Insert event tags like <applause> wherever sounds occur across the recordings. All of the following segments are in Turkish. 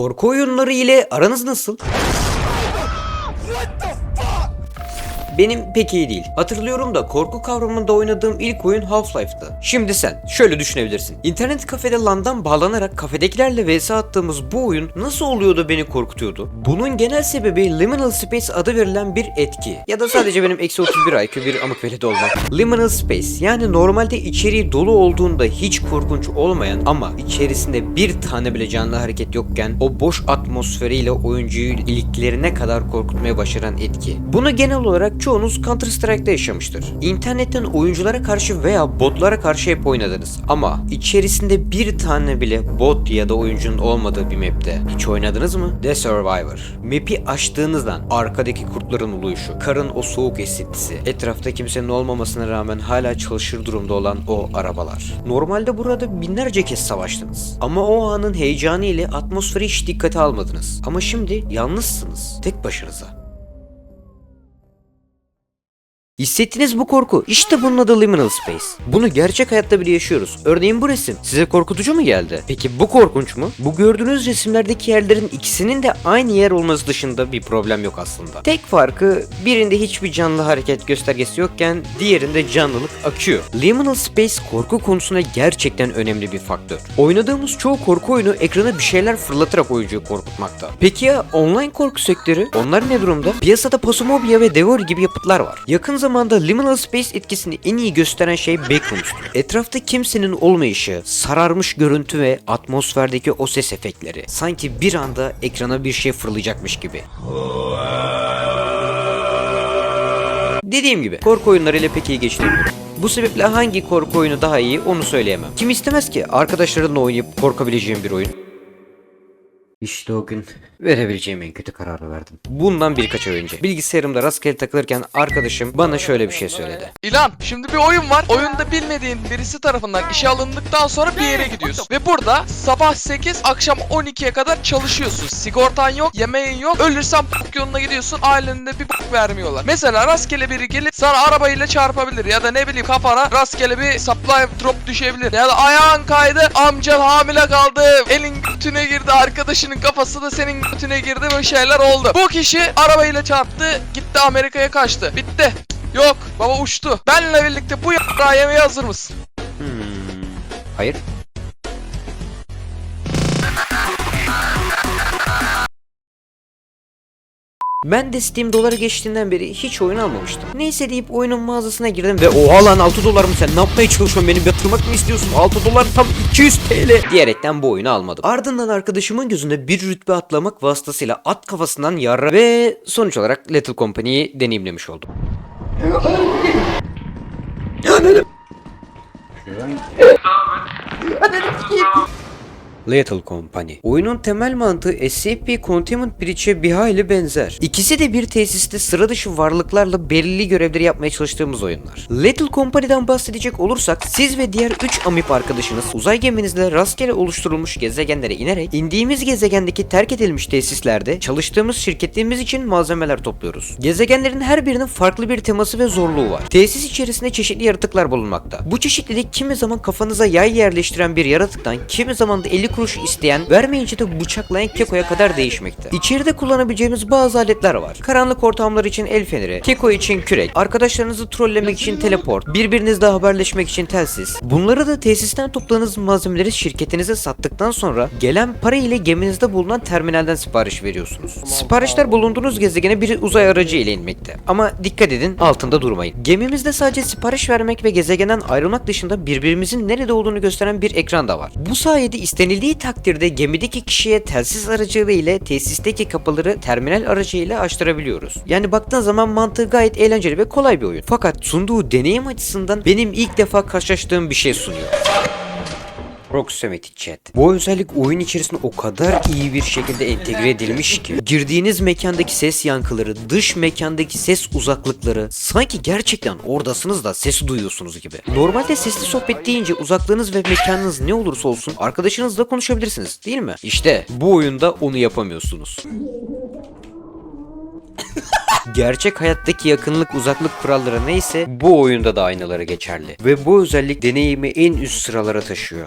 Korku oyunları ile aranız nasıl? Benim pek iyi değil. Hatırlıyorum da korku kavramında oynadığım ilk oyun Half-Life'tı. Şimdi sen şöyle düşünebilirsin. İnternet kafede LAN'dan bağlanarak kafedekilerle vs attığımız bu oyun nasıl oluyor da beni korkutuyordu? Bunun genel sebebi Liminal Space adı verilen bir etki. Ya da sadece benim eksi 31 IQ bir amık veledi olmak. Liminal Space yani normalde içeriği dolu olduğunda hiç korkunç olmayan ama içerisinde bir tane bile canlı hareket yokken o boş atmosferiyle oyuncuyu iliklerine kadar korkutmaya başaran etki. Bunu genel olarak çoğunuz Counter Strike'da yaşamıştır. İnternetten oyunculara karşı veya botlara karşı hep oynadınız. Ama içerisinde bir tane bile bot ya da oyuncunun olmadığı bir map'te hiç oynadınız mı? The Survivor. Map'i açtığınızdan arkadaki kurtların uluyuşu, karın o soğuk esintisi, etrafta kimsenin olmamasına rağmen hala çalışır durumda olan o arabalar. Normalde burada binlerce kez savaştınız. Ama o anın heyecanı ile atmosferi hiç dikkate almadınız. Ama şimdi yalnızsınız. Tek başınıza. Hissettiniz bu korku. İşte bunun adı Liminal Space. Bunu gerçek hayatta bile yaşıyoruz. Örneğin bu resim. Size korkutucu mu geldi? Peki bu korkunç mu? Bu gördüğünüz resimlerdeki yerlerin ikisinin de aynı yer olması dışında bir problem yok aslında. Tek farkı birinde hiçbir canlı hareket göstergesi yokken diğerinde canlılık akıyor. Liminal Space korku konusunda gerçekten önemli bir faktör. Oynadığımız çoğu korku oyunu ekrana bir şeyler fırlatarak oyuncuyu korkutmakta. Peki ya online korku sektörü? Onlar ne durumda? Piyasada Posomobia ve Devour gibi yapıtlar var. Yakın zamanda Liminal Space etkisini en iyi gösteren şey Backrooms'tu. Etrafta kimsenin olmayışı, sararmış görüntü ve atmosferdeki o ses efektleri. Sanki bir anda ekrana bir şey fırlayacakmış gibi. Dediğim gibi korku oyunlarıyla pek iyi geçinemiyorum. Bu sebeple hangi korku oyunu daha iyi onu söyleyemem. Kim istemez ki arkadaşlarınla oynayıp korkabileceğim bir oyun? İşte o gün verebileceğim en kötü kararı verdim. Bundan birkaç ay önce bilgisayarımda rastgele takılırken arkadaşım bana şöyle bir şey söyledi. İlan şimdi bir oyun var. Oyunda bilmediğin birisi tarafından işe alındıktan sonra bir yere gidiyorsun. Ve burada sabah 8 akşam 12'ye kadar çalışıyorsun. Sigortan yok, yemeğin yok. Ölürsen p**k yoluna gidiyorsun. Aileninde bir p**k vermiyorlar. Mesela rastgele biri gelip sana arabayla çarpabilir ya da ne bileyim kafana rastgele bir supply drop düşebilir. Ya da ayağın kaydı, amcan hamile kaldı, elin götüne girdi, arkadaşının kafası da senin götüne girdi böyle şeyler oldu. Bu kişi arabayla çarptı, gitti Amerika'ya kaçtı. Bitti. Yok baba uçtu. Benle birlikte bu yaprağı yemeye hazır mısın? Hmm, hayır. Ben de Steam doları geçtiğinden beri hiç oyun almamıştım. Neyse deyip oyunun mağazasına girdim ve oha lan 6 dolar mı sen ne yapmaya çalışıyorsun beni batırmak mı istiyorsun 6 dolar tam 200 TL diyerekten bu oyunu almadım. Ardından arkadaşımın gözünde bir rütbe atlamak vasıtasıyla at kafasından yarra ve sonuç olarak Little Company'yi deneyimlemiş oldum. Little Company. Oyunun temel mantığı SCP Containment Breach'e bir hayli benzer. İkisi de bir tesiste sıra dışı varlıklarla belirli görevleri yapmaya çalıştığımız oyunlar. Little Company'den bahsedecek olursak siz ve diğer 3 amip arkadaşınız uzay geminizle rastgele oluşturulmuş gezegenlere inerek indiğimiz gezegendeki terk edilmiş tesislerde çalıştığımız şirketliğimiz için malzemeler topluyoruz. Gezegenlerin her birinin farklı bir teması ve zorluğu var. Tesis içerisinde çeşitli yaratıklar bulunmakta. Bu çeşitlilik kimi zaman kafanıza yay yerleştiren bir yaratıktan kimi zaman da 50 kuruş isteyen, vermeyince de bıçaklayan kekoya kadar değişmekte. İçeride kullanabileceğimiz bazı aletler var. Karanlık ortamlar için el feneri, keko için kürek, arkadaşlarınızı trollemek için teleport, birbirinizle haberleşmek için telsiz. Bunları da tesisten topladığınız malzemeleri şirketinize sattıktan sonra gelen para ile geminizde bulunan terminalden sipariş veriyorsunuz. Siparişler bulunduğunuz gezegene bir uzay aracı ile inmekte. Ama dikkat edin altında durmayın. Gemimizde sadece sipariş vermek ve gezegenden ayrılmak dışında birbirimizin nerede olduğunu gösteren bir ekran da var. Bu sayede istenildiği takdirde gemideki kişiye telsiz aracılığı ile tesisteki kapıları terminal aracıyla açtırabiliyoruz. Yani baktığın zaman mantığı gayet eğlenceli ve kolay bir oyun. Fakat sunduğu deneyim açısından benim ilk defa karşılaştığım bir şey sunuyor. Proximity Chat. Bu özellik oyun içerisinde o kadar iyi bir şekilde entegre edilmiş ki girdiğiniz mekandaki ses yankıları, dış mekandaki ses uzaklıkları sanki gerçekten oradasınız da sesi duyuyorsunuz gibi. Normalde sesli sohbet deyince uzaklığınız ve mekanınız ne olursa olsun arkadaşınızla konuşabilirsiniz değil mi? İşte bu oyunda onu yapamıyorsunuz. <laughs> Gerçek hayattaki yakınlık uzaklık kuralları neyse bu oyunda da aynaları geçerli. Ve bu özellik deneyimi en üst sıralara taşıyor.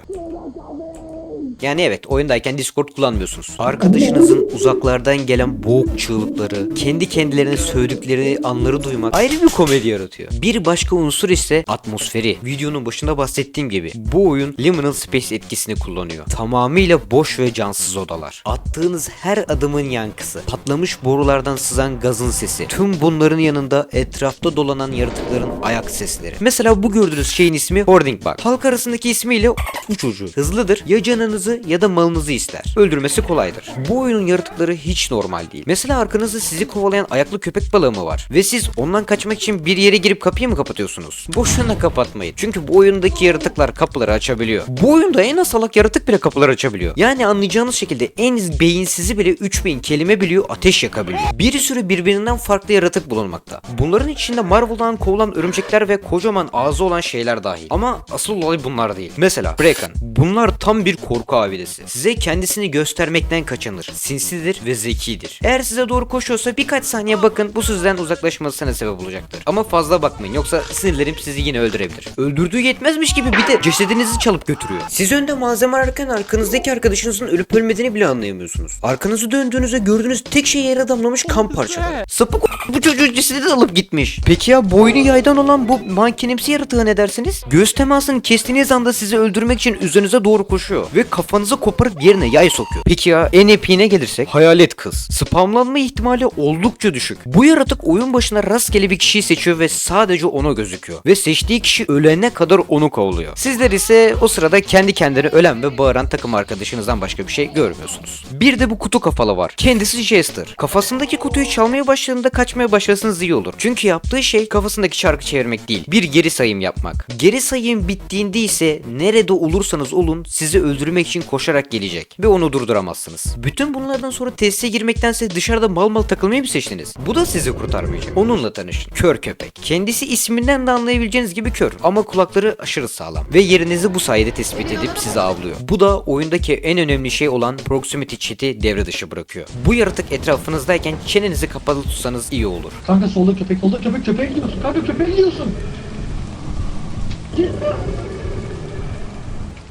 Yani evet oyundayken Discord kullanmıyorsunuz. Arkadaşınızın <laughs> uzaklardan gelen boğuk çığlıkları, kendi kendilerine söyledikleri anları duymak ayrı bir komedi yaratıyor. Bir başka unsur ise atmosferi. Videonun başında bahsettiğim gibi bu oyun liminal space etkisini kullanıyor. Tamamıyla boş ve cansız odalar. Attığınız her adımın yankısı, patlamış borulardan sızan gazın sesi. Tüm bunların yanında etrafta dolanan yaratıkların ayak sesleri. Mesela bu gördüğünüz şeyin ismi Hoarding Bug. Halk arasındaki ismiyle bu çocuğu. Hızlıdır, ya canınızı ya da malınızı ister. Öldürmesi kolaydır. Bu oyunun yaratıkları hiç normal değil. Mesela arkanızda sizi kovalayan ayaklı köpek balığı mı var? Ve siz ondan kaçmak için bir yere girip kapıyı mı kapatıyorsunuz? Boşuna kapatmayın. Çünkü bu oyundaki yaratıklar kapıları açabiliyor. Bu oyunda en salak yaratık bile kapıları açabiliyor. Yani anlayacağınız şekilde en beyinsizi bile 3000 kelime biliyor ateş yakabiliyor. Bir sürü birbirinden farklı yaratık bulunmakta. Bunların içinde Marvel'dan kovulan örümcekler ve kocaman ağzı olan şeyler dahil. Ama asıl olay bunlar değil. Mesela Kraken. Bunlar tam bir korku abidesi. Size kendisini göstermekten kaçınır. Sinsidir ve zekidir. Eğer size doğru koşuyorsa birkaç saniye bakın bu sizden uzaklaşmasına sebep olacaktır. Ama fazla bakmayın yoksa sinirlerim sizi yine öldürebilir. Öldürdüğü yetmezmiş gibi bir de cesedinizi çalıp götürüyor. Siz önde malzeme ararken arkanızdaki arkadaşınızın ölüp ölmediğini bile anlayamıyorsunuz. Arkanızı döndüğünüzde gördüğünüz tek şey yere damlamış kan parçaları. Sapık bu çocuğun cesedi alıp gitmiş. Peki ya boynu yaydan olan bu mankenimsi yaratığa ne dersiniz? Göz temasını kestiğiniz anda sizi öldürmek için üzerinize doğru koşuyor. Ve kafanızı koparıp yerine yay sokuyor. Peki ya en epiğine gelirsek? Hayalet kız. Spamlanma ihtimali oldukça düşük. Bu yaratık oyun başına rastgele bir kişiyi seçiyor ve sadece ona gözüküyor. Ve seçtiği kişi ölene kadar onu kovalıyor. Sizler ise o sırada kendi kendine ölen ve bağıran takım arkadaşınızdan başka bir şey görmüyorsunuz. Bir de bu kutu kafalı var. Kendisi Jester. Kafasındaki kutuyu çalmaya başladığında kaçmaya başlasanız iyi olur. Çünkü yaptığı şey kafasındaki çarkı çevirmek değil. Bir geri sayım yapmak. Geri sayım bittiğinde ise nerede olursanız olun sizi öldürmek için koşarak gelecek. Ve onu durduramazsınız. Bütün bunlardan sonra tesise girmektense dışarıda mal mal takılmayı mı seçtiniz? Bu da sizi kurtarmayacak. Onunla tanışın. Kör köpek. Kendisi isminden de anlayabileceğiniz gibi kör. Ama kulakları aşırı sağlam. Ve yerinizi bu sayede tespit edip sizi avlıyor. Bu da oyundaki en önemli şey olan proximity chat'i devre dışı bırakıyor. Bu yaratık etrafınızdayken çenenizi kapalı tutsanız iyi olur. Kanka solda köpek, solda köpek, köpeğe gidiyorsun. Kanka köpeğe gidiyorsun.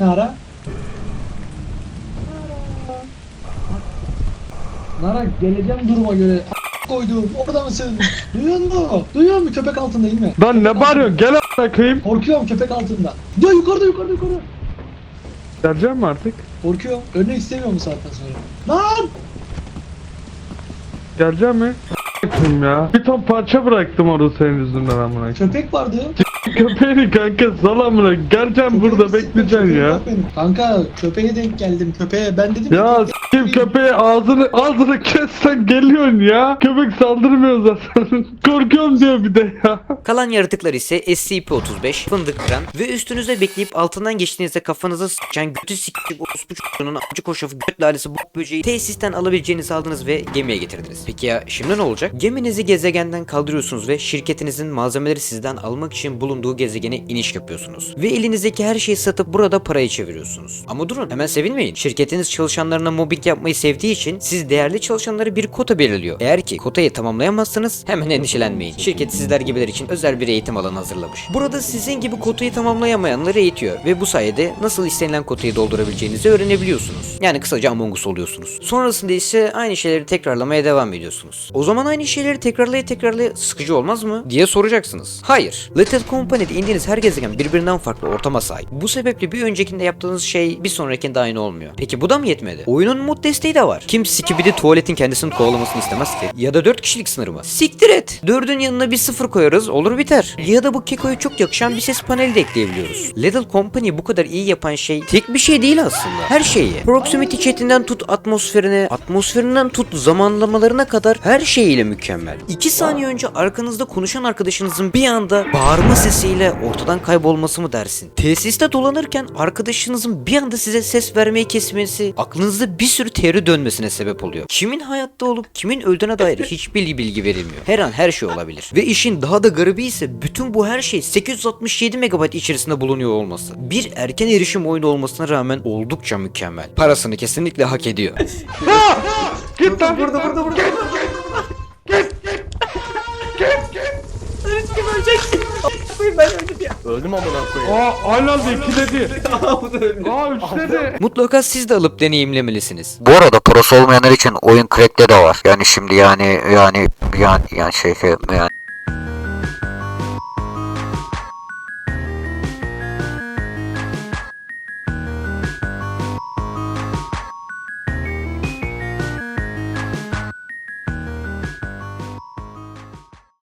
Ne ara? Nara geleceğim duruma göre. Koydum. Orada mısın? Duyuyor musun? Duyuyor musun? Köpek altında mi? Lan ne bağırıyorsun? Gel a**ına koyayım. Korkuyorum köpek altında. Ya yukarıda yukarıda yukarıda. Geleceğim mi artık? Korkuyorum. Ölmek istemiyorum bu saatten sonra. Lan! Geleceğim mi? A**ayım ya. Bir ton parça bıraktım orada senin yüzünden amına. Köpek vardı. Köpeğini kanka sal amına. Geleceğim burada Köpeği sıktım, bekleyeceksin köpeği ya. Kanka köpeğe denk geldim. Köpeğe ben dedim Ya s**eyim köpeğe ağzını ağzını kes sen geliyorsun ya. Köpek saldırmıyor zaten. <laughs> Korkuyorum diyor bir de ya. Kalan yaratıklar ise SCP-35, fındık kıran ve üstünüze bekleyip altından geçtiğinizde kafanıza sıçan götü sikik orospu çocuğunun acı koşafı göt lalesi bok böceği tesisten alabileceğinizi aldınız ve gemiye getirdiniz. Peki ya şimdi ne olacak? Geminizi gezegenden kaldırıyorsunuz ve şirketinizin malzemeleri sizden almak için bulunduğu gezegene iniş yapıyorsunuz. Ve elinizdeki her şeyi satıp burada parayı çeviriyorsunuz. Ama durun hemen sevinmeyin. Şirketiniz çalışanlarına mobbing yapmayı sevdiği için siz değerli çalışanlara bir kota belirliyor. Eğer ki kotayı tamamlayamazsanız hemen endişelenmeyin. Şirket sizler gibiler için özel bir eğitim alanı hazırlamış. Burada sizin gibi kotayı tamamlayamayanları eğitiyor ve bu sayede nasıl istenilen kotayı doldurabileceğinizi öğrenebiliyorsunuz. Yani kısaca Among Us oluyorsunuz. Sonrasında ise aynı şeyleri tekrarlamaya devam ediyorsunuz. O zaman aynı şeyleri tekrarlaya tekrarlaya sıkıcı olmaz mı? diye soracaksınız. Hayır. Little Company'de indiğiniz her gezegen birbirinden farklı ortama sahip. Bu sebeple bir öncekinde yaptığınız şey bir sonrakinde aynı olmuyor. Peki bu da mı yetmedi? Oyunun mod desteği de var. Kim sikibidi tuvaletin kendisini kovalamasını istemez ki? Ya da 4 kişilik sınırı mı? Siktir et. 4'ün yanına bir sıfır koyarız olur biter. Ya da bu kekoya çok yakışan bir ses paneli de ekleyebiliyoruz. Little Company bu kadar iyi yapan şey tek bir şey değil aslında. Her şeyi. Proximity chatinden tut atmosferine, atmosferinden tut zamanlamalarına kadar her şeyiyle mükemmel. 2 saniye önce arkanızda konuşan arkadaşınızın bir anda bağırma sesiyle ortadan kaybolması mı dersin? Tesiste dolanırken arkadaşınızın bir anda size ses vermeyi kesmesi aklınızda bir sürü teori dönmesine sebep oluyor. Kimin hayatta olup kimin öldüğüne dair hiçbir bilgi verilmiyor. Her an her şey olabilir. Ve işin daha da garibi ise bütün bu her şey 867 MB içerisinde bulunuyor olması. Bir erken erişim oyunu olmasına rağmen oldukça mükemmel. Parasını kesinlikle hak ediyor. Git lan. burada burada burada. Öldüm amına koyayım. Aa aynı anda ikiledi. Aa üçledi. Mutlaka siz de alıp deneyimlemelisiniz. Bu arada parası olmayanlar için oyun crack'te de var. Yani şimdi yani yani yani yani şey şey yani